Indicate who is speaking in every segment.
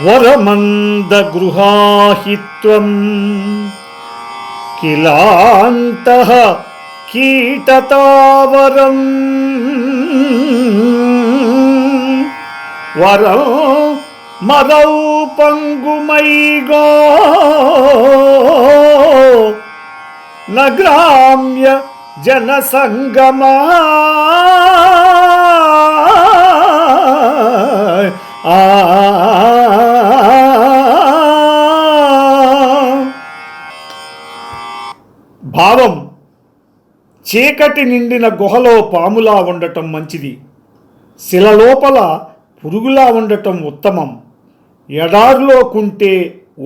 Speaker 1: వరమందగృహాహిత్వం. కిలాంత కీటతావరం. వరం మరౌ పంగుమైగో. నగ్రామ్య జనసంగమా. భావం చీకటి నిండిన గుహలో పాములా ఉండటం మంచిది. శిల లోపల పురుగులా ఉండటం ఉత్తమం. ఎడారిలో కుంటే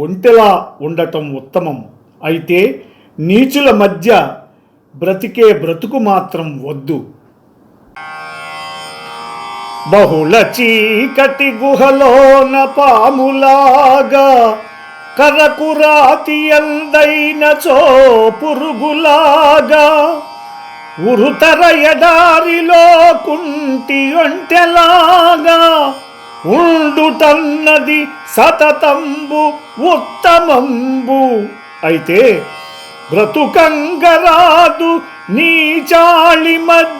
Speaker 1: ఒంటెలా ఉండటం ఉత్తమం. అయితే నీచుల మధ్య బ్రతికే బ్రతుకు మాత్రం వద్దు. బహుళ చీకటి గుహలోన పాములాగా కరకురాతి అందైన చో పురుగులాగా ఉరుతర ఎడారిలో కుంటి ఒంటెలాగా ఉండుటన్నది సతతంబు ఉత్తమంబు. అయితే బ్రతుకంగరాదు నీచాళి మధ్య